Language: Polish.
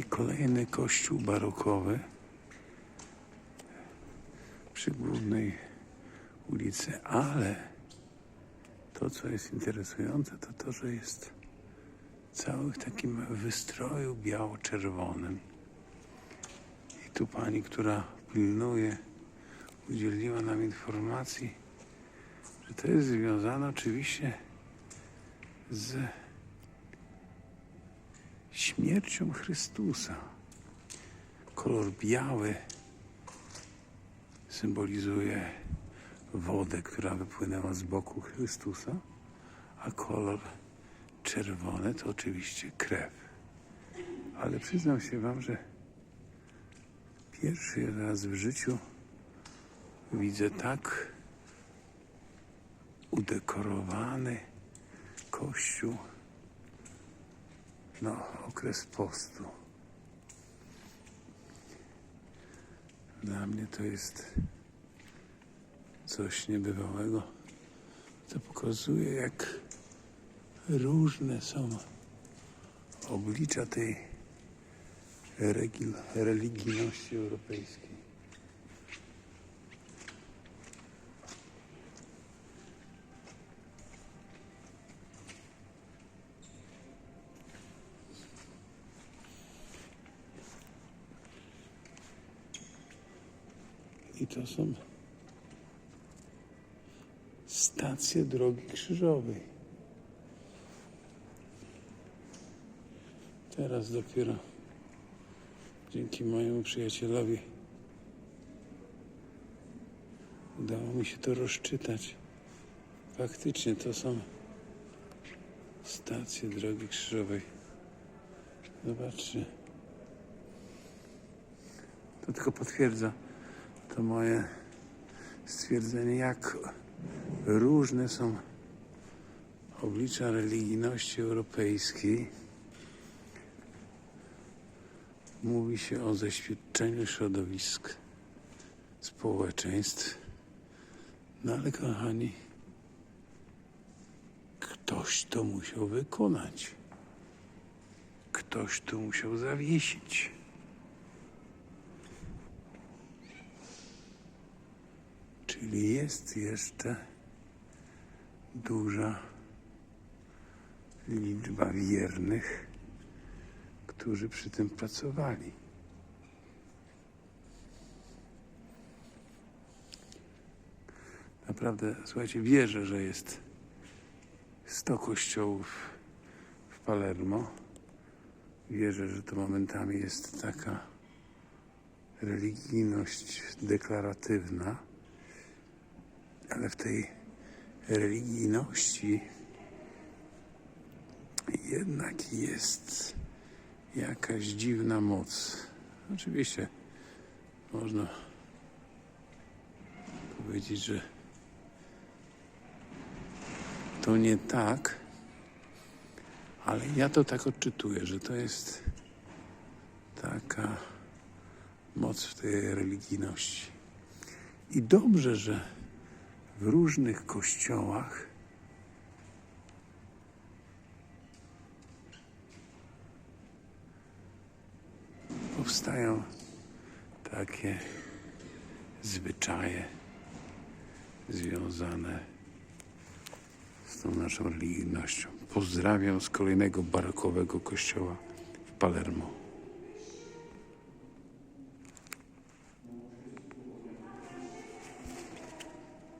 I kolejny kościół barokowy przy głównej ulicy, ale to, co jest interesujące, to to, że jest cały w takim wystroju biało-czerwonym. I tu pani, która pilnuje, udzieliła nam informacji, że to jest związane oczywiście z śmiercią Chrystusa. Kolor biały symbolizuje wodę, która wypłynęła z boku Chrystusa, a kolor czerwony to oczywiście krew. Ale przyznam się Wam, że pierwszy raz w życiu widzę tak udekorowany kościół na okres postu. Dla mnie to jest coś niebywałego. To pokazuje, jak różne są oblicza tej religijności europejskiej. I to są stacje drogi krzyżowej. Teraz dopiero dzięki mojemu przyjacielowi udało mi się to rozczytać. Faktycznie to są stacje drogi krzyżowej. Zobaczcie. To tylko potwierdza to moje stwierdzenie, jak różne są oblicza religijności europejskiej. Mówi się o zeświadczeniu środowisk, społeczeństw. No ale kochani, ktoś to musiał wykonać. Ktoś to musiał zawiesić. Czyli jest jeszcze duża liczba wiernych, którzy przy tym pracowali. Naprawdę, słuchajcie, wierzę, że jest 100 kościołów w Palermo. Wierzę, że to momentami jest taka religijność deklaratywna, ale w tej religijności jednak jest jakaś dziwna moc. Oczywiście można powiedzieć, że to nie tak, ale ja to tak odczytuję, że to jest taka moc w tej religijności. I dobrze, że w różnych kościołach powstają takie zwyczaje związane z tą naszą religijnością. Pozdrawiam z kolejnego barokowego kościoła w Palermo.